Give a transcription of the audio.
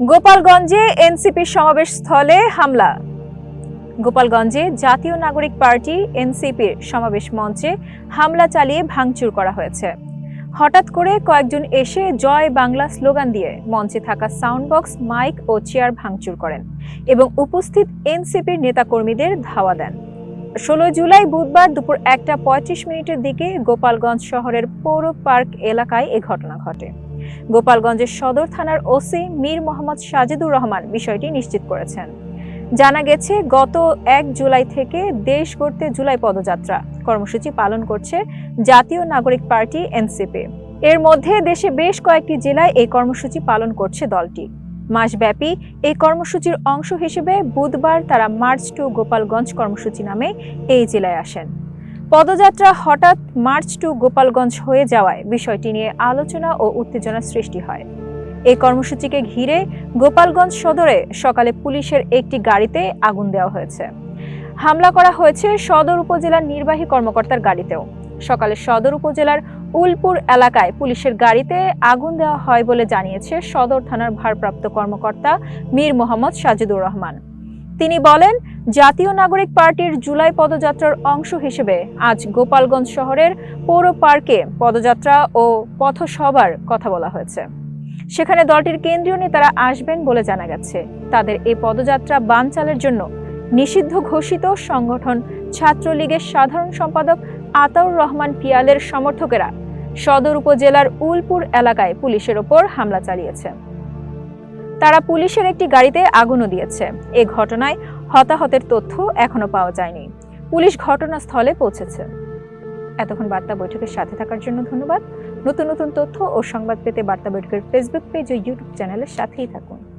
গোপালগঞ্জে এনসিপির সমাবেশ স্থলে হামলা। গোপালগঞ্জে জাতীয় নাগরিক পার্টি এনসিপির সমাবেশ মঞ্চে হামলা চালিয়ে ভাঙচুর করা হয়েছে। হঠাৎ করে কয়েকজন এসে জয় বাংলা স্লোগান দিয়ে মঞ্চে থাকা সাউন্ড বক্স মাইক ও চেয়ার ভাঙচুর করেন এবং উপস্থিত এনসিপির নেতাকর্মীদের ধাওয়া দেন। ষোলো জুলাই বুধবার দুপুর একটা পঁয়ত্রিশ মিনিটের দিকে গোপালগঞ্জ শহরের পৌর পার্ক এলাকায় এ ঘটনা ঘটে। গোপালগঞ্জের সদর থানার ওসি মীর মোহাম্মদ সাজিদুর রহমান বিষয়টি নিশ্চিত করেছেন। জানা গেছে, গত এক জুলাই থেকে দেশ গড়তে জুলাই পদযাত্রা কর্মসূচি পালন করছে জাতীয় নাগরিক পার্টি এনসিপি। এর মধ্যে দেশে বেশ কয়েকটি জেলায় এই কর্মসূচি পালন করছে দলটি। মাসব্যাপী এই কর্মসূচির অংশ হিসেবে বুধবার তারা মার্চ টু গোপালগঞ্জ কর্মসূচি নামে এই জেলায় আসেন। পদযাত্রা হঠাৎ মার্চ টু গোপালগঞ্জ হয়ে যাওয়ায় বিষয়টি নিয়ে আলোচনা ও উত্তেজনা সৃষ্টি হয়। এই কর্মসূচিকে ঘিরে গোপালগঞ্জ সদরে সকালে পুলিশের একটি গাড়িতে আগুন দেওয়া হয়েছে। হামলা করা হয়েছে সদর উপজেলার নির্বাহী কর্মকর্তার গাড়িতেও। সকালে সদর উপজেলার উলপুর এলাকায় পুলিশের গাড়িতে আগুন দেওয়া হয় বলে জানিয়েছে সদর থানার ভারপ্রাপ্ত কর্মকর্তা মীর মোহাম্মদ সাজিদুর রহমান। তিনি বলেন, জাতীয় নাগরিক পার্টির জুলাই পদযাত্রার অংশ হিসেবে আজ গোপালগঞ্জ শহরের পৌর পার্কে পদযাত্রা ও পথসভার কথা বলা হয়েছে। সেখানে দলটির কেন্দ্রীয় নেতারা আসবেন বলে জানা গেছে। তাদের এই পদযাত্রা বানচালের জন্য নিষিদ্ধ ঘোষিত সংগঠন ছাত্রলীগের সাধারণ সম্পাদক আতাউর রহমান পিয়ালের সমর্থকেরা সদর উপজেলার উলপুর এলাকায় পুলিশের ওপর হামলা চালিয়েছে। তারা পুলিশের একটি গাড়িতে আগুনও দিয়েছে। এ ঘটনায় হতাহতের তথ্য এখনও পাওয়া যায়নি। পুলিশ ঘটনাস্থলে পৌঁছেছে। এতক্ষণ বার্তা বৈঠকের সাথে থাকার জন্য ধন্যবাদ। নতুন নতুন তথ্য ও সংবাদ পেতে বার্তা বৈঠকের ফেসবুক পেজ ও ইউটিউব চ্যানেলের সাথেই থাকুন।